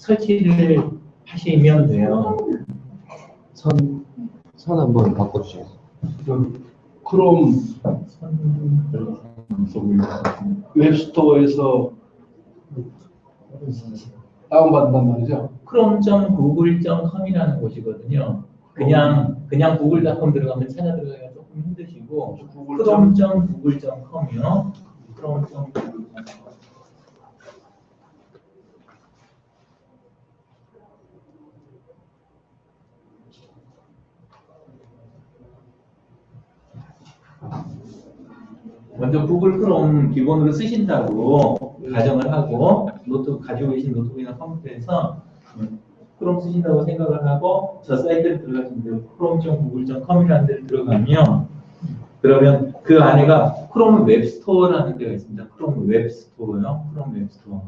설치를 하시면 돼요. 선, 선 한번 바꿔주세요. 그 크롬 웹스토어에서 다운받는단 말이죠. chrome.google.com이라는 곳이거든요. 그냥 그냥 구글닷컴 들어가면 찾아 들어가기가 조금 힘드시고 chrome.google.com이요. chrome.google.com 먼저 구글 크롬 기본으로 쓰신다고 가정을 하고 노트 가지고 계신 노트북이나 컴퓨터에서 음, 크롬 쓰신다고 생각을 하고 저 사이트를 들어가시면 돼요. chrome.google.com이라는 데를 들어가면 그러면 그 안에가 크롬 웹스토어라는 데가 있습니다. 크롬 웹스토어요. 크롬 웹스토어.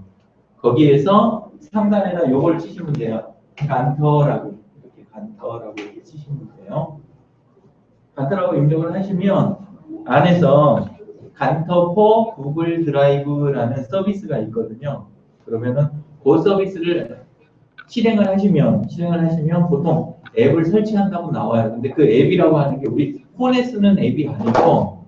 거기에서 상단에다 요걸 치시면 돼요. 간터라고 이렇게 간터라고 이렇게 치시면 돼요. 간터라고 입력을 하시면 안에서 간터포 구글 드라이브라는 서비스가 있거든요. 그러면은 그 서비스를 실행을 하시면 실행을 하시면 보통 앱을 설치한다고 나와요. 근데 그 앱이라고 하는 게 우리 폰에 쓰는 앱이 아니고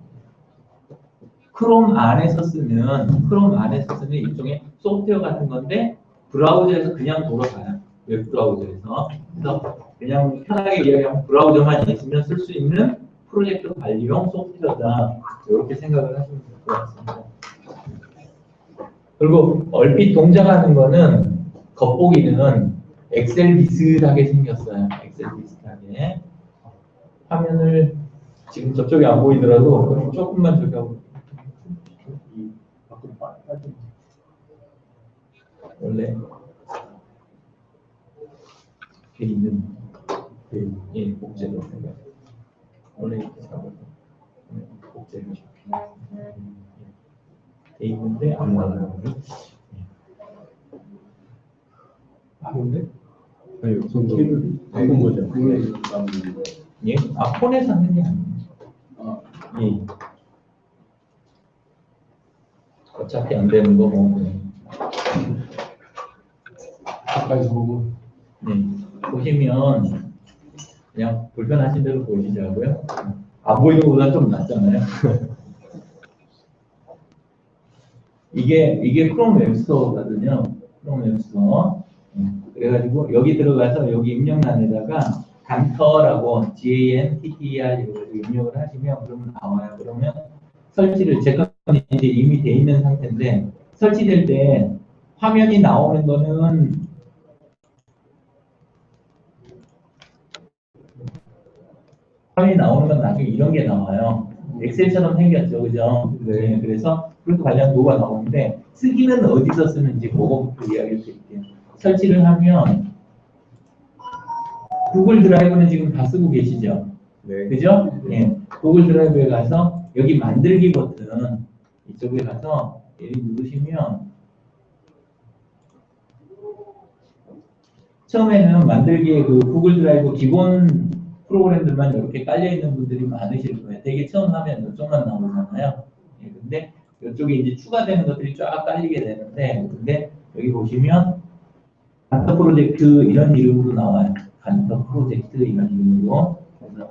크롬 안에서 쓰는 크롬 안에서 쓰는 일종의 소프트웨어 같은 건데 브라우저에서 그냥 돌아가요. 웹 브라우저에서. 그래서 그냥 편하게 이야기하면 브라우저만 있으면 쓸 수 있는 프로젝트 관리용 소프트웨어다. 이렇게 생각을 하시면 될 것 같습니다. 그리고 얼핏 동작하는 거는 겉보기는 엑셀 비슷하게 생겼어요. 엑셀 비슷하게. 화면을 지금 저쪽이 안 보이더라도 그럼 조금만 저기 하고. 원래 이렇게 있는 그 예, 복제로 생각. 원래 이렇게 네, 복제를 돼 있는데 안 나가는 거죠. 하는데 아니, 손도. 바꾼 거죠. 나오는 거. 예, 아 폰에서 하는 게 아니에요. 아, 예. 어차피 안 되는 거 뭐. 가까이서 보면 네. 보시면 그냥 불편하신 대로 보시자고요. 안 보이는 것보다 좀 낫잖아요. 이게 이게 크롬 웹스토어거든요. 크롬 웹스토어. 음, 그래가지고 여기 들어가서 여기 입력란에다가 간터라고 G-A-N-T-T-R 이거 입력을 하시면 그러면 나와요. 그러면 설치를 제가 이제 이미 돼 있는 상태인데 설치될 때 화면이 나오는 거는 화면이 나오는 건 나중에 이런 게 나와요. 엑셀처럼 생겼죠, 그죠? 네. 그래서 그것도 관련 노가 나오는데 쓰기는 어디서 쓰는지 그거부터 이야기를 드릴게요. 설치를 하면 구글 드라이브는 지금 다 쓰고 계시죠? 네. 그죠? 예. 구글 드라이브에 가서 여기 만들기 버튼 이쪽에 가서 여기 누르시면 처음에는 만들기에 그 구글 드라이브 기본 프로그램들만 이렇게 깔려 있는 분들이 많으실 거예요. 되게 처음 하면 이쪽만 나오잖아요. 예, 근데 이쪽에 이제 추가되는 것들이 쫙 깔리게 되는데, 근데 여기 보시면 간터 프로젝트 이런 이름으로 나와요. 간터 프로젝트 이런 이름으로. 그래서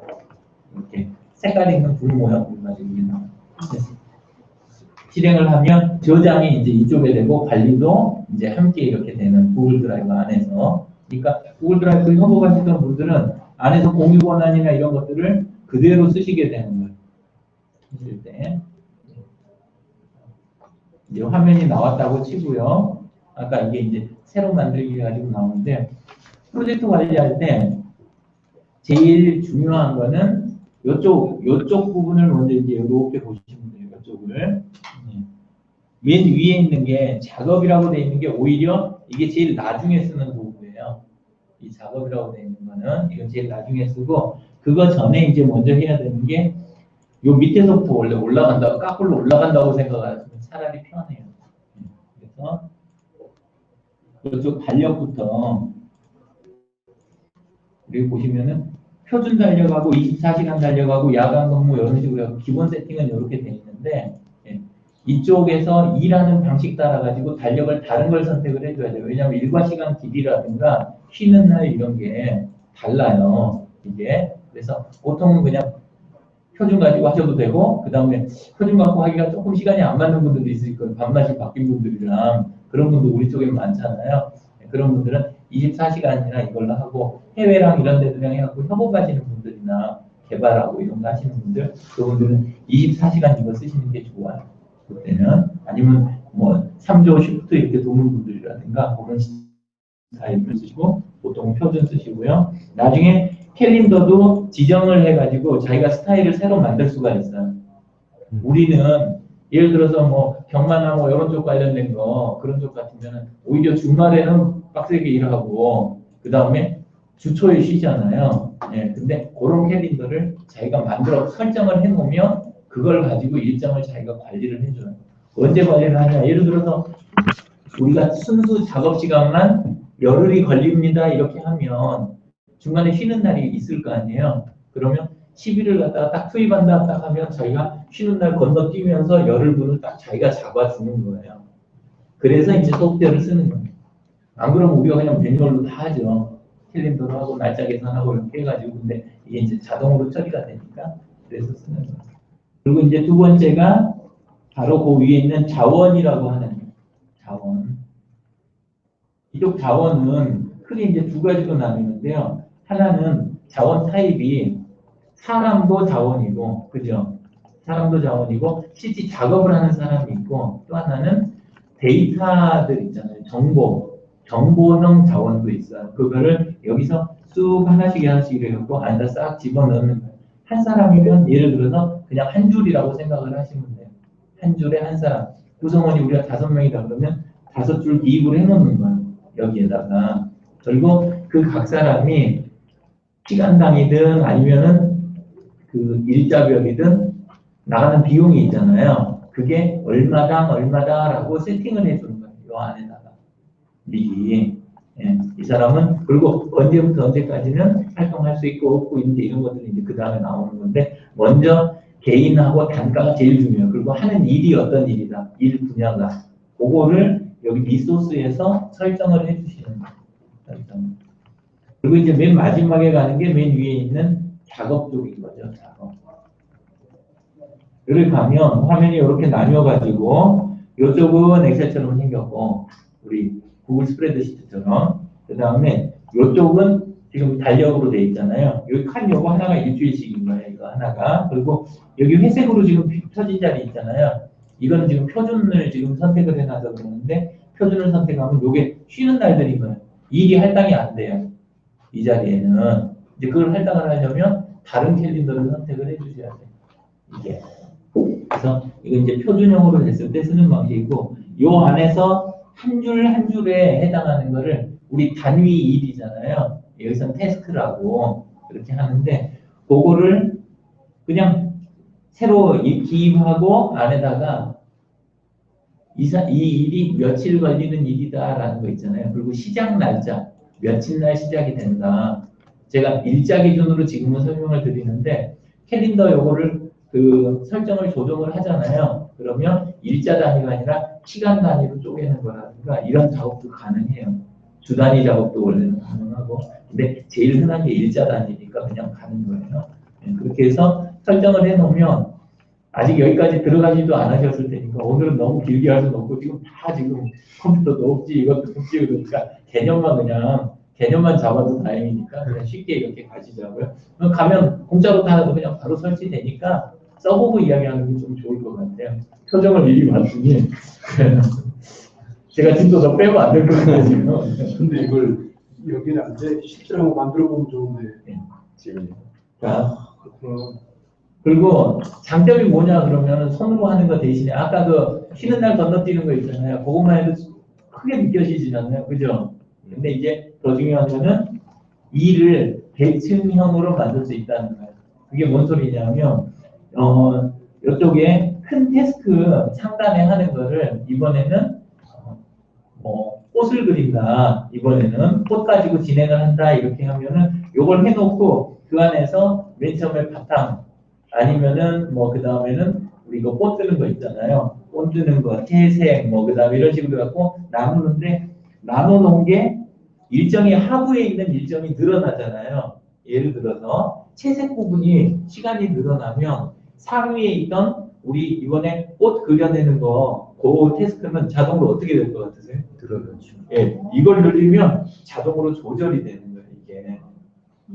이렇게 색깔 있는 불 모양으로 지금 이게 나와요. 실행을 하면 저장이 이제 이쪽에 되고 관리도 이제 함께 이렇게 되는 구글 드라이브 안에서. 그러니까 구글 드라이브 협업하시던 분들은 안에서 공유 권한이나 이런 것들을 그대로 쓰시게 되는 거예요. 하실 때. 이제 화면이 나왔다고 치고요. 아까 이게 이제 새로 만들기 가지고 나오는데 프로젝트 관리할 때 제일 중요한 거는 요쪽 요쪽 부분을 먼저 이제 이렇게 보시면 돼요. 요쪽을 예. 맨 위에 있는 게 작업이라고 되어 있는 게 오히려 이게 제일 나중에 쓰는 도구예요. 이 작업이라고 되어 있는 거는 이건 제일 나중에 쓰고 그거 전에 이제 먼저 해야 되는 게 요 밑에서부터 원래 올라간다고 까꿀로 올라간다고 생각하시면 차라리 편해요. 예. 그래서 이쪽 달력부터 여기 보시면은 표준 달력하고 24시간 달력하고 야간 근무 이런 식으로 기본 세팅은 이렇게 돼 있는데 예, 이쪽에서 일하는 방식 따라가지고 달력을 다른 걸 선택을 해줘야 돼요. 왜냐하면 일과 시간 길이라든가 쉬는 날 이런 게 달라요. 이게. 그래서 보통은 그냥 표준 가지고 하셔도 되고, 그 다음에 표준 갖고 하기가 조금 시간이 안 맞는 분들도 있을 거예요. 밤낮이 바뀐 분들이랑. 그런 분들 우리 쪽에 많잖아요. 그런 분들은 24시간이나 이걸로 하고, 해외랑 이런 데들이랑 해갖고 협업하시는 분들이나 개발하고 이런 거 하시는 분들, 그분들은 24시간 이거 쓰시는 게 좋아요. 그때는. 아니면 뭐 3조 쉬프트 이렇게 도는 분들이라든가, 그런 타입을 쓰시고, 보통 표준 쓰시고요. 나중에 캘린더도 지정을 해가지고 자기가 스타일을 새로 만들 수가 있어요. 우리는 예를 들어서 뭐 경마나 뭐 이런 쪽 관련된 거 그런 쪽 같으면 오히려 주말에는 빡세게 일하고 그 다음에 주초에 쉬잖아요. 예, 근데 그런 캘린더를 자기가 만들어 설정을 해놓으면 그걸 가지고 일정을 자기가 관리를 해줘요. 언제 관리를 하냐? 예를 들어서 우리가 순수 작업 시간만 열흘이 걸립니다 이렇게 하면 중간에 쉬는 날이 있을 거 아니에요. 그러면 10일을 갖다가 딱 투입한다 딱 하면 자기가 쉬는 날 건너뛰면서 열흘분을 딱 자기가 잡아주는 거예요. 그래서 이제 소프트웨어를 쓰는 거예요. 안 그러면 우리가 그냥 매뉴얼로 다 하죠. 캘린더로 하고 날짜 계산하고 이렇게 해가지고 근데 이게 이제 자동으로 처리가 되니까 그래서 쓰는 거예요. 그리고 이제 두 번째가 바로 그 위에 있는 자원이라고 하는. 자원. 이쪽 자원은 크게 이제 두 가지로 나뉘는데요. 하나는 자원 타입이 사람도 자원이고, 그죠? 사람도 자원이고, 실제 작업을 하는 사람이 있고, 또 하나는 데이터들 있잖아요. 정보. 정보형 자원도 있어요. 그거를 여기서 쑥 하나씩 하나씩 해갖고 안에다 싹 집어넣는 거예요. 한 사람이면 예를 들어서 그냥 한 줄이라고 생각을 하시면 돼요. 한 줄에 한 사람. 구성원이 우리가 다섯 명이다 그러면 다섯 줄 기입을 해놓는 거예요. 여기에다가. 그리고 그 각 사람이 시간당이든 아니면은 그 일자별이든 나가는 비용이 있잖아요. 그게 얼마당 얼마다라고 세팅을 해주는 거예요. 요 안에다가 미리. 예, 이 사람은 그리고 언제부터 언제까지는 활동할 수 있고 없고 이제 이런 것들이 이제 그 다음에 나오는 건데 먼저 개인하고 단가가 제일 중요해요. 그리고 하는 일이 어떤 일이다. 일 분야가. 그거를 여기 리소스에서 설정을 해주시는 거예요. 그리고 이제 맨 마지막에 가는 게 맨 위에 있는 작업 쪽인 거죠. 작업. 여기 가면 화면이 이렇게 나뉘어가지고 이쪽은 엑셀처럼 생겼고 우리 구글 스프레드시트처럼 그 다음에 이쪽은 지금 달력으로 돼 있잖아요. 여기 칸 요거 하나가 일주일씩인 거예요. 이거 하나가 그리고 여기 회색으로 지금 펴진 자리 있잖아요. 이거는 지금 표준을 지금 선택을 해놔서 그러는데 표준을 선택하면 요게 쉬는 날들인 거예요. 일이 할당이 안 돼요. 이 자리에는 이제 그걸 할당을 하려면 다른 캘린더를 선택을 해주셔야 돼요. 이게 그래서 이거 이제 표준형으로 됐을 때 쓰는 방식이고 요 안에서 한 줄 한 줄에 해당하는 거를 우리 단위 일이잖아요. 여기선 태스크라고 그렇게 하는데 그거를 그냥 새로 이- 기입하고 안에다가 이, 사- 이 일이 며칠 걸리는 일이다라는 거 있잖아요. 그리고 시작 날짜 며칠 날 시작이 된다. 제가 일자 기준으로 지금은 설명을 드리는데 캘린더 요거를 그 설정을 조정을 하잖아요. 그러면 일자 단위가 아니라 시간 단위로 쪼개는 거라든가 이런 작업도 가능해요. 주 단위 작업도 원래는 가능하고 근데 제일 흔한 게 일자 단위니까 그냥 가는 거예요. 예, 그렇게 해서 설정을 해놓으면 아직 여기까지 들어가지도 않으셨을 테니까 오늘은 너무 길게 할 수는 없고 지금 다 지금 컴퓨터도 없지 이것도 없지 그러니까 개념만 그냥 개념만 잡아도 다행이니까 그냥 쉽게 이렇게 가시자고요. 가면 공짜로 타도 그냥 바로 설치되니까 써보고 이야기하는 게 좀 좋을 것 같아요. 표정을 미리 맞추니 제가 진짜 더 빼면 안 될 것 같아요 지금. 근데 이걸 여기는 안 돼. 실제로 만들어 보면 좋은데. 지금 자, 그렇구나. 그리고 장점이 뭐냐 그러면 손으로 하는 거 대신에 아까 그 쉬는 날 건너뛰는 거 있잖아요. 그것만 해도 크게 느껴지지 않나요? 그죠? 근데 이제 더 중요한 거는 일을 대칭형으로 만들 수 있다는 거예요. 그게 뭔 소리냐면 어 이쪽에 큰 태스크 상단에 하는 거를 이번에는 어, 뭐 꽃을 그린다. 이번에는 꽃 가지고 진행을 한다. 이렇게 하면은 요걸 해놓고 그 안에서 맨 처음에 바탕 아니면은 뭐 그 다음에는 우리 이거 꽃 뜨는 거 있잖아요. 꽃 뜨는 거, 태색, 뭐, 그 다음에 이런 식으로 갖고 나누는데, 나눠놓은 게 일정이 하부에 있는 일정이 늘어나잖아요. 예를 들어서, 채색 부분이 시간이 늘어나면 상위에 있던 우리 이번에 꽃 그려내는 거, 그 태스크는 자동으로 어떻게 될 것 같으세요? 들어가죠. 예, 이걸 늘리면 자동으로 조절이 되는 거예요, 이게.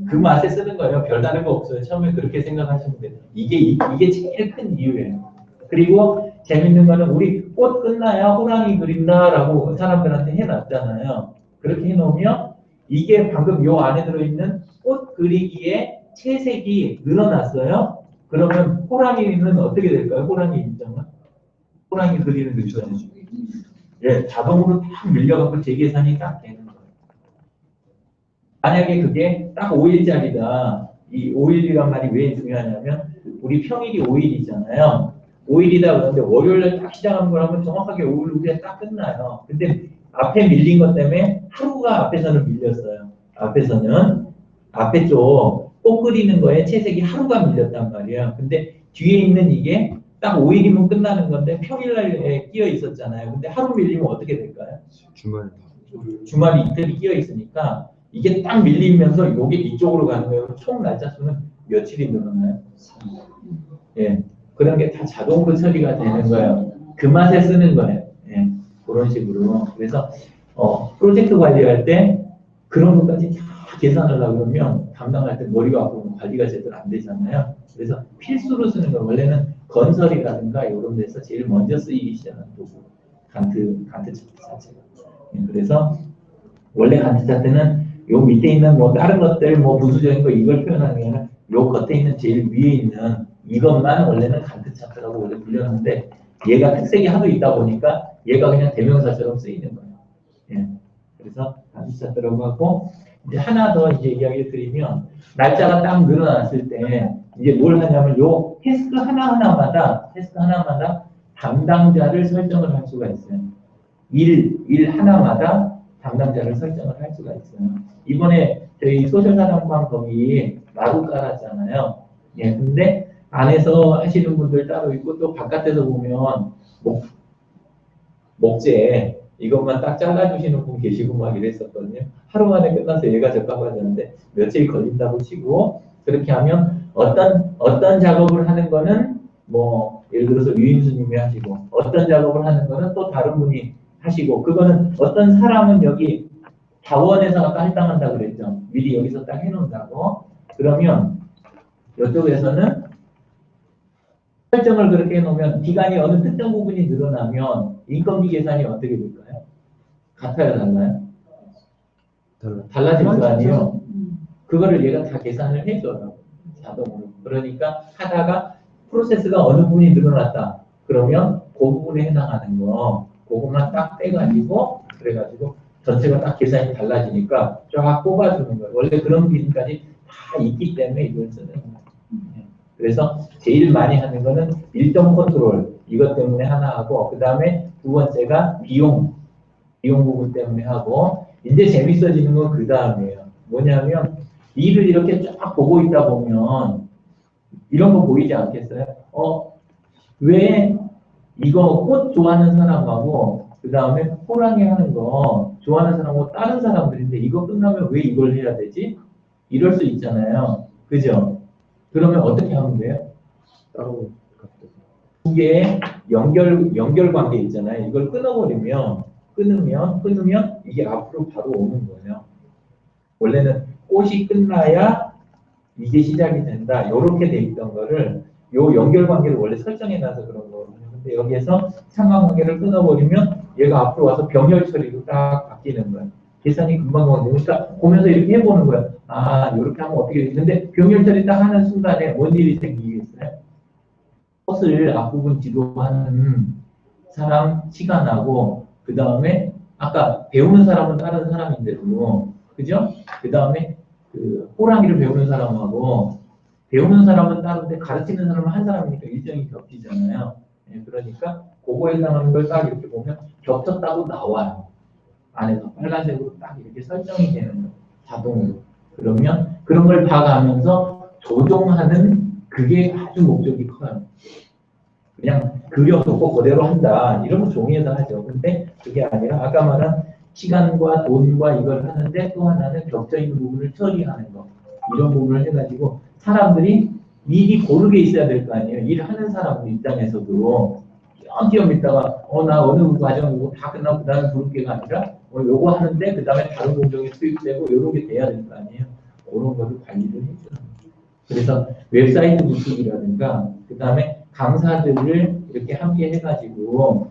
그 맛에 쓰는 거예요. 별다른 거 없어요. 처음에 그렇게 생각하시면 돼요. 이게, 이- 이게 제일 큰 이유예요. 그리고 재밌는 거는 우리 꽃 끝나야 호랑이 그린다라고 사람들한테 해놨잖아요. 그렇게 해놓으면 이게 방금 요 안에 들어있는 꽃 그리기에 채색이 늘어났어요. 그러면 호랑이는 어떻게 될까요? 호랑이 입장은? 호랑이 그리는 그 입장은? 예, 자동으로 딱 밀려갖고 재계산이 딱 되는 거예요. 만약에 그게 딱 5일짜리다. 이 5일이란 말이 왜 중요하냐면 우리 평일이 5일이잖아요. 5일이다 그러는데 월요일에 딱 시작한 거라면 정확하게 5일 후에 딱 끝나요. 근데 앞에 밀린 것 때문에 하루가 앞에서는 밀렸어요. 앞에서는 앞에 쪽 꽃 그리는 거에 채색이 하루가 밀렸단 말이에요. 근데 뒤에 있는 이게 딱 5일이면 끝나는 건데 평일날에 끼어 있었잖아요. 근데 하루 밀리면 어떻게 될까요? 주말 주말이 이틀이 끼어 있으니까 이게 딱 밀리면서 요게 이쪽으로 가는 거예요. 총 날짜 수는 며칠이 늘어나요? 예. 그런 게 다 자동으로 처리가 되는 거예요. 그 맛에 쓰는 거예요. 예. 그런 식으로. 그래서 어, 프로젝트 관리할 때 그런 것까지 다 계산을 하려고 그러면 담당할 때 머리가 아프고 관리가 제대로 안 되잖아요. 그래서 필수로 쓰는 거 원래는 건설이라든가 이런 데서 제일 먼저 쓰이기 시작하는 도구. 간트, 간트 자체가. 예, 그래서 원래 간트 차트는 요 밑에 있는 뭐 다른 것들 뭐 부수적인 거 이걸 표현하는 게 아니라 요 겉에 있는 제일 위에 있는 이것만 원래는 간트 차트라고 원래 불렸는데 얘가 특색이 하도 있다 보니까 얘가 그냥 대명사처럼 쓰이는 거예요. 예. 그래서 간트 차트라고 하고 하나 더 이제 이야기를 드리면 날짜가 딱 늘어났을 때 이제 뭘 하냐면 요 태스크 하나하나마다 태스크 하나마다 담당자를 설정을 할 수가 있어요. 일, 일 하나마다 담당자를 설정을 할 수가 있어요. 이번에 저희 소셜사랑방 거기 마루 깔았잖아요. 예, 근데 안에서 하시는 분들 따로 있고 또 바깥에서 보면 목, 목재 이것만 딱 잘라주시는 분 계시고 막 이랬었거든요. 하루 만에 끝나서 얘가 적합하졌는데 며칠 걸린다고 치고 그렇게 하면 어떤 어떤 작업을 하는 거는 뭐 예를 들어서 유인수님이 하시고 어떤 작업을 하는 거는 또 다른 분이 하시고 그거는 어떤 사람은 여기 자원에서 아까 할당한다 그랬죠. 미리 여기서 딱 해놓는다고 그러면 이쪽에서는 설정을 그렇게 해놓으면 기간이 어느 특정 부분이 늘어나면 인건비 계산이 어떻게 될까요? 같아요, 달라요? 달라. 달라질 거 아니에요? 그거를 얘가 다 계산을 해줘요. 자동으로. 그러니까 하다가 프로세스가 어느 부분이 늘어났다. 그러면 그 부분에 해당하는 거, 그것만 딱 떼가지고, 그래가지고 전체가 딱 계산이 달라지니까 쫙 뽑아주는 거예요. 원래 그런 기능까지 다 있기 때문에 이걸 쓰는 거예요. 예. 그래서 제일 많이 하는 거는 일정 컨트롤, 이것 때문에 하나 하고, 그 다음에 두 번째가 비용, 비용 부분 때문에 하고, 이제 재밌어지는 건 그 다음이에요. 뭐냐면, 일을 이렇게 쫙 보고 있다 보면, 이런 거 보이지 않겠어요? 어, 왜 이거 꽃 좋아하는 사람하고, 그 다음에 호랑이 하는 거 좋아하는 사람하고 다른 사람들인데, 이거 끝나면 왜 이걸 해야 되지? 이럴 수 있잖아요. 그죠? 그러면 어떻게 하면 돼요? 따로 두 개의 연결, 연결 관계 있잖아요. 이걸 끊어버리면, 끊으면, 끊으면 이게 앞으로 바로 오는 거예요. 원래는 꽃이 끝나야 이게 시작이 된다. 이렇게 돼 있던 거를 요 연결 관계를 원래 설정해 놔서 그런 거거든요. 근데 여기에서 상관 관계를 끊어버리면 얘가 앞으로 와서 병렬 처리로 딱 바뀌는 거예요. 계산이 금방 가는데 그러니까 보면서 이렇게 해보는 거예요. 아, 이렇게 하면 어떻게 되지? 근데 병렬 처리 딱 하는 순간에 뭔 일이 생기겠어요? 꽃을 앞부분 지도하는 사람 시간 하고 그 다음에 아까 배우는 사람은 다른 사람인데도 그죠? 그 다음에 그 호랑이를 배우는 사람하고 배우는 사람은 다른데 가르치는 사람은 한 사람이니까 일정이 겹치잖아요. 예, 그러니까 그거에 해당하는 걸 딱 이렇게 보면 겹쳤다고 나와요. 안에서 빨간색으로 딱 이렇게 설정이 되는 거예요. 자동으로. 그러면 그런 걸 봐가면서 조종하는 그게 아주 목적이 커요. 그냥 그려 놓고 그대로 한다. 이러면 종이에다 하죠. 근데 그게 아니라 아까 말한 시간과 돈과 이걸 하는데 또 하나는 겹쳐 있는 부분을 처리하는 거. 이런 부분을 해가지고 사람들이 일이 고르게 있어야 될 거 아니에요. 일하는 사람 입장에서도 띄엄띄엄 있다가 어 나 어느 과정이고 다 끝나고 그 다음에 부를 게가 아니라 어 요거 하는데 그 다음에 다른 공정이 투입되고 이런 게 돼야 될 거 아니에요. 그런 거를 관리를 해줘요. 그래서 웹사이트 구축이라든가 그 다음에 강사들을 이렇게 함께 해가지고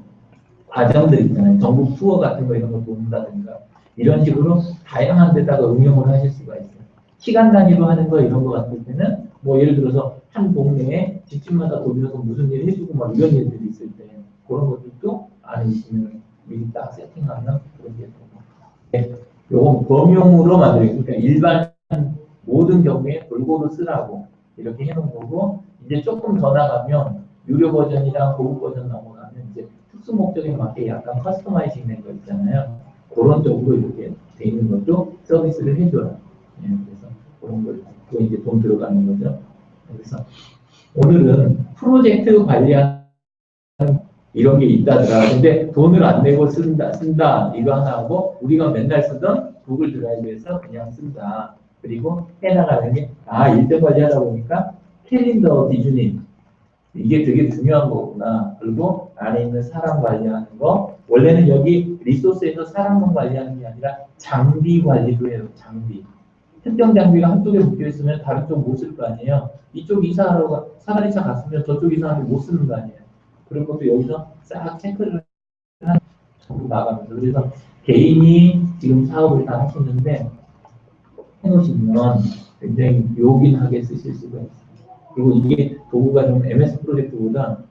과정들 있잖아요. 전국 투어 같은 거 이런 거 돕는다든가 이런 식으로 다양한 데다가 응용을 하실 수가 있어요. 시간 단위로 하는 거 이런 거 같을 때는 뭐 예를 들어서 한 동네에 집집마다 돌려서 무슨 일 해주고 막 이런 일들이 있을 때 그런 것들도 있으면 미리 딱 세팅하면 그런 게 되고 네, 요건 범용으로 만들고 그러니까 일반 모든 경우에 골고루 쓰라고 이렇게 해놓은 거고 이제 조금 더 나가면 유료 버전이랑 고급 버전 넘어가면 이제 특수 목적에 맞게 약간 커스터마이징 된 거 있잖아요. 그런 쪽으로 이렇게 돼 있는 것도 서비스를 해줘요. 예, 그래서 그런 걸 그거 이제 돈 들어가는 거죠. 그래서 오늘은 프로젝트 관리하는 이런 게 있다더라. 근데 돈을 안 내고 쓴다, 쓴다 이거 하나 하고 우리가 맨날 쓰던 구글 드라이브에서 그냥 쓴다. 그리고 해나가는 게, 아, 일정 관리하다 보니까 캘린더 기준이 이게 되게 중요한 거구나. 그리고 안에 있는 사람 관리하는 거. 원래는 여기 리소스에서 사람만 관리하는 게 아니라 장비 관리도 해요, 장비. 특정 장비가 한쪽에 묶여 있으면 다른 쪽 못 쓸 거 아니에요. 이쪽 이사하러 가, 사다리차 갔으면 저쪽 이사하면 못 쓰는 거 아니에요. 그런 것도 여기서 싹 체크를 한 전부 나가면서. 그래서 개인이 지금 사업을 다 하시는데 해놓으시면 굉장히 요긴하게 쓰실 수가 있어요. 그리고 이게 도구가 좀 MS 프로젝트보다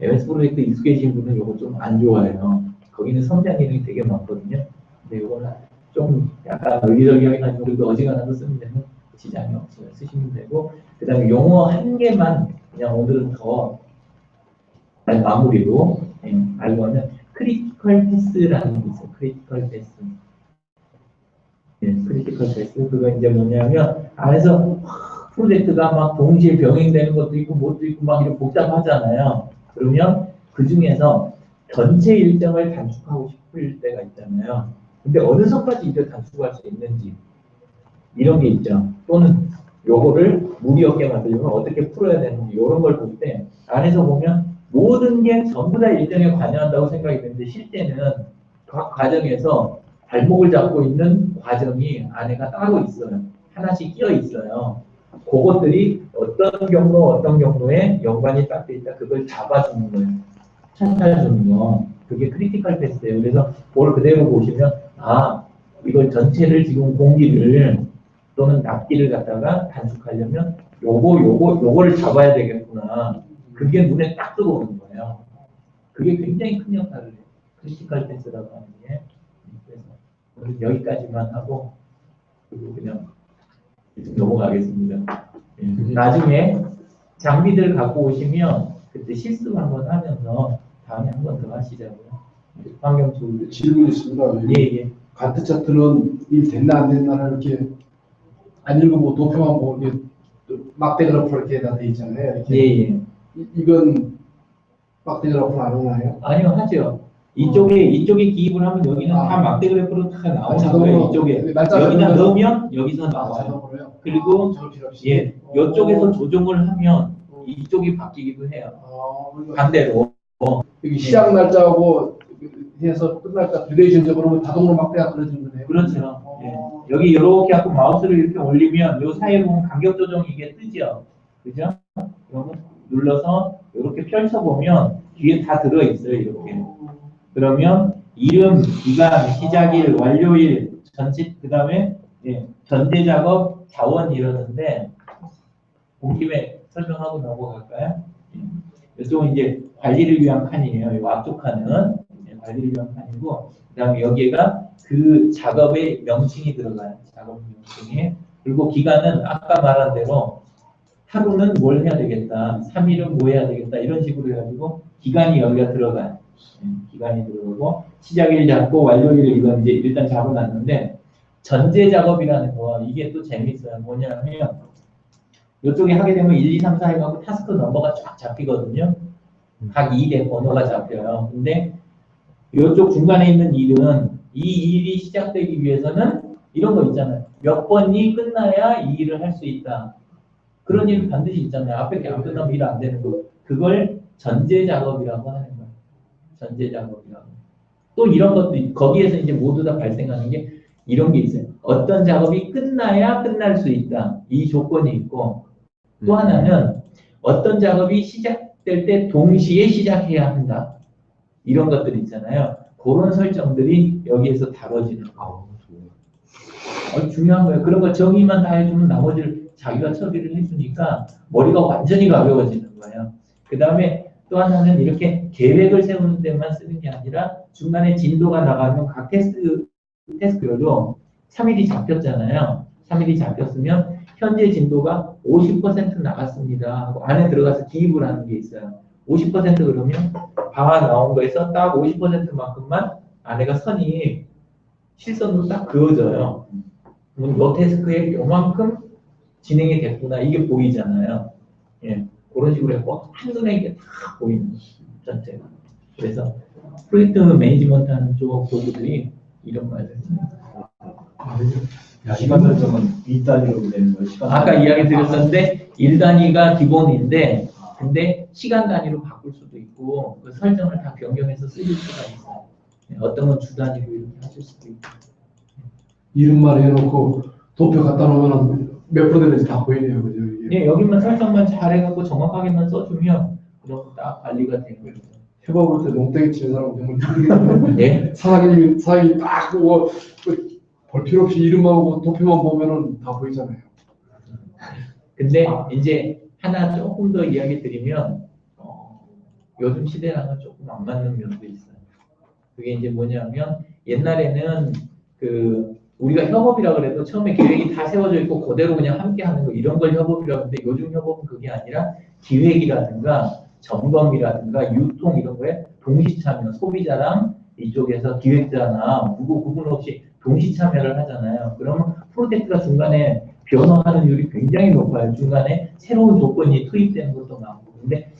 MS 프로젝트 익숙해진 분은 이거 좀 안 좋아해요. 거기는 성장 기능이 되게 많거든요. 근데 이거는 좀 약간 의기적이하게 가지고 그래도 어지간한 거 쓰면 되면 지장이 없어요. 쓰시면 되고 그 다음에 용어 한 개만 그냥 오늘은 더 마무리로 예, 알고 하면 크리티컬 패스라는 게 있어요. 크리티컬 패스. 예, 크리티컬 패스. 그거 이제 뭐냐면 안에서 프로젝트가 막 동시에 병행되는 것도 있고 뭣도 있고 막 이렇게 복잡하잖아요. 그러면 그 중에서 전체 일정을 단축하고 싶을 때가 있잖아요. 근데 어느 선까지 이걸 단축할 수 있는지 이런 게 있죠. 또는 요거를 무리 없게 만들려면 어떻게 풀어야 되는지 이런 걸 볼 때 안에서 보면 모든 게 전부 다 일정에 관여한다고 생각이 되는데 실제는 각 과정에서 발목을 잡고 있는 과정이 안에가 따로 있어요. 하나씩 끼어 있어요. 그것들이 어떤 경로 어떤 경로에 연관이 딱 돼 있다 그걸 잡아주는 거예요. 찾아주는 거. 그게 크리티컬 패스예요. 그래서 그걸 그대로 보시면 아 이걸 전체를 지금 공기를 또는 납기를 갖다가 단축하려면 요거 요거 요거를 잡아야 되겠구나. 그게 눈에 딱 들어오는 거예요. 그게 굉장히 큰 역할을 해요. 크리티컬 패스라고 하는 게. 오늘 여기까지만 하고 그냥 넘어가겠습니다. 예. 나중에 장비들 갖고 오시면 그때 실습 한번 하면서 다음에 한 번 더 하시자고요. 환경 툴. 질문 있습니다. 예, 예. 간트 차트는 일 됐나 안 됐나를 이렇게 안 읽어보고 도표만 보고 이렇게 막대 그래프 이렇게 다돼 있잖아요. 이렇게. 예, 예. 이- 이건 막대 그래프는 안 오나요? 아니요, 하죠. 이쪽에, 이쪽에 기입을 하면 여기는 아. 다 막대 그래프로 다 아, 나오는 거예요, 이쪽에. 날짜 여기다 넣으면 여기서 아, 나와요. 그리고 없이. 예, 이쪽에서 조정을 하면 이쪽이 바뀌기도 해요. 아, 반대로. 여기 시작 날짜하고 해서 끝날까 듀레이션 적으로 자동으로 막대가 그려진 거네요. 그렇죠. 어. 예. 여기 이렇게 하고 마우스를 이렇게 올리면 요 사이에 보면 간격 조정이 이게 뜨죠. 그죠? 그러면 눌러서 이렇게 펼쳐 보면 뒤에 다 들어 있어요, 이렇게. 그러면 이름, 기간, 시작일, 완료일, 전체, 그 다음에 전제 작업, 자원 이러는데 온 김에 설명하고 넘어갈까요? 예. 이쪽은 이제 관리를 위한 칸이에요. 이 앞쪽 칸은 예, 관리를 위한 칸이고 그 다음에 여기가 그 작업의 명칭이 들어가요. 작업 명칭이. 그리고 기간은 아까 말한 대로 하루는 뭘 해야 되겠다, 3일은 뭐 해야 되겠다 이런 식으로 해가지고 기간이 여기가 들어가요. 예, 기간이 들어가고 시작일 잡고 완료일 이건 이제 일단 잡아놨는데 전제 작업이라는 거 이게 또 재밌어요. 뭐냐면 이쪽에 하게 되면 1, 2, 3, 4 해가지고 타스크 넘버가 쫙 잡히거든요. 각 일의 번호가 잡혀요. 근데 이쪽 중간에 있는 일은 이 일이 시작되기 위해서는 이런 거 있잖아요. 몇 번이 끝나야 이 일을 할 수 있다. 그런 일 반드시 있잖아요. 앞에 게안 끝나면 일 안 되는 거. 그걸 전제 작업이라고 하는 거예요. 전제 작업이라고. 또 이런 것도 있- 거기에서 이제 모두 다 발생하는 게 이런 게 있어요. 어떤 작업이 끝나야 끝날 수 있다. 이 조건이 있고 또 하나는 어떤 작업이 시작될 때 동시에 시작해야 한다. 이런 것들 있잖아요. 그런 설정들이 여기에서 다뤄지는 거. 어, 중요한 거예요. 그런 거 정의만 다 해주면 나머지를 자기가 처리를 해주니까 머리가 완전히 가벼워지는 거예요. 그 다음에 또 하나는 이렇게 계획을 세우는 데만 쓰는 게 아니라 중간에 진도가 나가면 각 테스트, 테스트별로 3일이 잡혔잖아요. 3일이 잡혔으면 현재 진도가 50% 나갔습니다. 하고 안에 들어가서 기입을 하는 게 있어요. 50% 그러면 방아 나온 거에서 딱 50%만큼만 안에가 선이 실선으로 딱 그어져요. 요 태스크에 요만큼 진행이 됐구나 이게 보이잖아요. 예, 그런 식으로 해고 한눈에 이게 다 보이는. 전체가. 그래서 프로젝트 매니지먼트 하는 쪽 도구들이 이런 말을 해요. 시간 설정은 2단위로 되는 거예요. 시간 아까 이야기 드렸었는데 1단위가 기본인데 근데 시간 단위로 바꿀 수도 있고 그 설정을 다 변경해서 쓰일 수가 있어요. 예, 어떤 건 주 단위로 이렇게 하실 수도 있고. 이름만 해놓고 도표 갖다 놓으면 몇 프로 되는지 다 보이네요. 그죠? 예, 여기만 설정만 잘 해갖고 정확하게만 써주면 그럼 딱 관리가 되는 거예요. 해봐 볼 때 농땡이 치는 사람은 정말 모르겠는데 네. 사장님이 사장님이 딱 보고 그볼 필요 없이 이름만 보고 도표만 보면은 다 보이잖아요. 근데 이제 하나 조금 더 이야기 드리면 어, 요즘 시대랑은 조금 안 맞는 면도 있어요. 그게 이제 뭐냐면 옛날에는 그 우리가 협업이라 그래도 처음에 계획이 다 세워져 있고 그대로 그냥 함께 하는 거 이런 걸 협업이라고 하는데 요즘 협업은 그게 아니라 기획이라든가 점검이라든가 유통 이런 거에 동시 참여 소비자랑 이쪽에서 기획자나 누구 구분 없이 동시 참여를 하잖아요. 그러면 프로젝트가 중간에 변화하는 율이 굉장히 높아요. 중간에 새로운 조건이 투입되는 것도 많고. 근데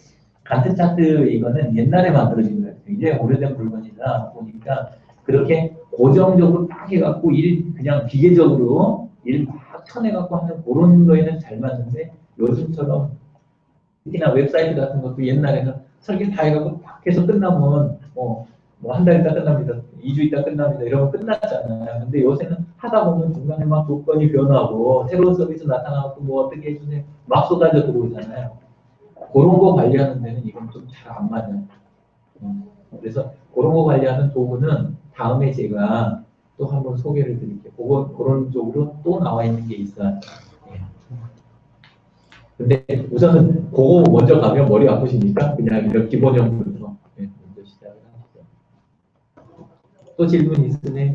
간트 차트 이거는 옛날에 만들어진 거예요. 굉장히 오래된 물건이다 보니까 그렇게 고정적으로 딱 해갖고 일 그냥 기계적으로 일 막 쳐내갖고 하는 그런 거에는 잘 맞는데 요즘처럼 특히나 웹사이트 같은 것도 옛날에는 설계 다 해갖고 딱 해서 끝나면 뭐 뭐한달 있다 끝납니다. 2주 있다 끝납니다. 이러면 끝났잖아요. 근데 요새는 하다 보면 중간에 막 조건이 변하고 새로운 서비스 나타나고 뭐 어떻게 해주세요. 막 쏟아져 들어오잖아요. 그런 거 관리하는 데는 이건 좀 잘 안 맞아요. 음, 그래서 그런 거 관리하는 도구는 다음에 제가 또 한번 소개를 드릴게요. 그거, 그런 쪽으로 또 나와 있는 게 있어요. 예. 근데 우선은 그거 먼저 가면 머리 아프시니까 그냥 이런 기본형부터 예, 먼저 시작을 하시죠. 또 질문 있으세요?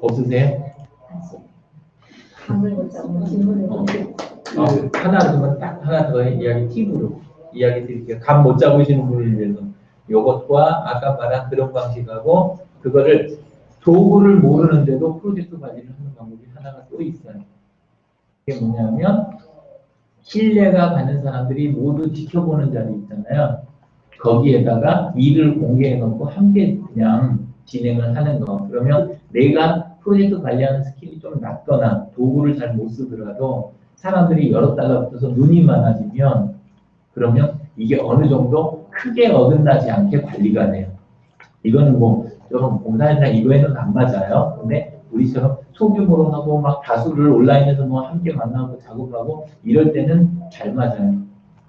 없으세요? 감을 못 잡는 질문을 어. 못 어, 하나 그러면 딱 하나 더 이야기 팁으로 이야기 드릴게요. 감못 잡으시는 분을 위해서 요것과 아까 말한 그런 방식하고 그거를 도구를 모르는데도 프로젝트 관리를 하는 방법이 하나가 또 있어요. 그게 뭐냐면 신뢰가 가는 사람들이 모두 지켜보는 자리 있잖아요. 거기에다가 일을 공개해 놓고 함께 그냥 진행을 하는 거. 그러면 내가 프로젝트 관리하는 스킬이 좀 낮거나 도구를 잘 못 쓰더라도 사람들이 여러 달러붙어서 눈이 많아지면 그러면 이게 어느 정도 크게 어긋나지 않게 관리가 돼요. 이거는 뭐 여러분 공사현장 이거에는 안 맞아요. 근데 우리처럼 소규모로 하고 막 다수를 온라인에서 뭐 함께 만나고 작업하고 이럴 때는 잘 맞아요.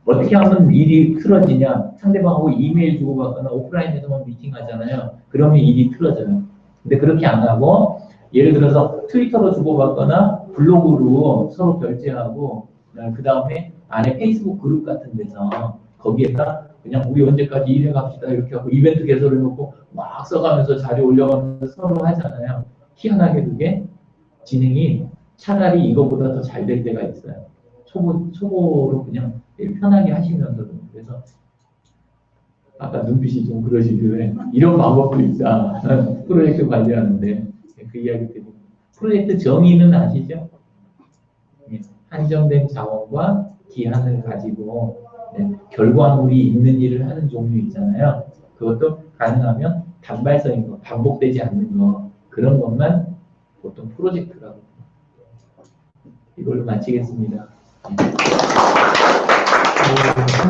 어떻게 하면 일이 틀어지냐? 상대방하고 이메일 주고받거나 오프라인에서만 미팅하잖아요. 그러면 일이 틀어져요. 근데 그렇게 안 하고 예를 들어서 트위터로 주고받거나 블로그로 서로 결제하고 그 다음에 안에 페이스북 그룹 같은 데서 거기에다 그냥 우리 언제까지 일해 갑시다 이렇게 하고 이벤트 개설해 놓고 막 써가면서 자료 올려가면서 서로 하잖아요. 희한하게 그게 진행이 차라리 이거보다 더 잘 될 때가 있어요. 초보, 초보로 그냥 편하게 하시면서도 그래서 아까 눈빛이 좀 그러시길래 이런 방법도 있다. 프로젝트 관리하는데 그 이야기 드리고 프로젝트 정의는 아시죠? 예, 한정된 자원과 기한을 가지고 네, 결과물이 있는 일을 하는 종류 있잖아요. 그것도 가능하면 단발성인 거, 반복되지 않는 거 그런 것만 보통 프로젝트라고 이걸로 마치겠습니다. 네.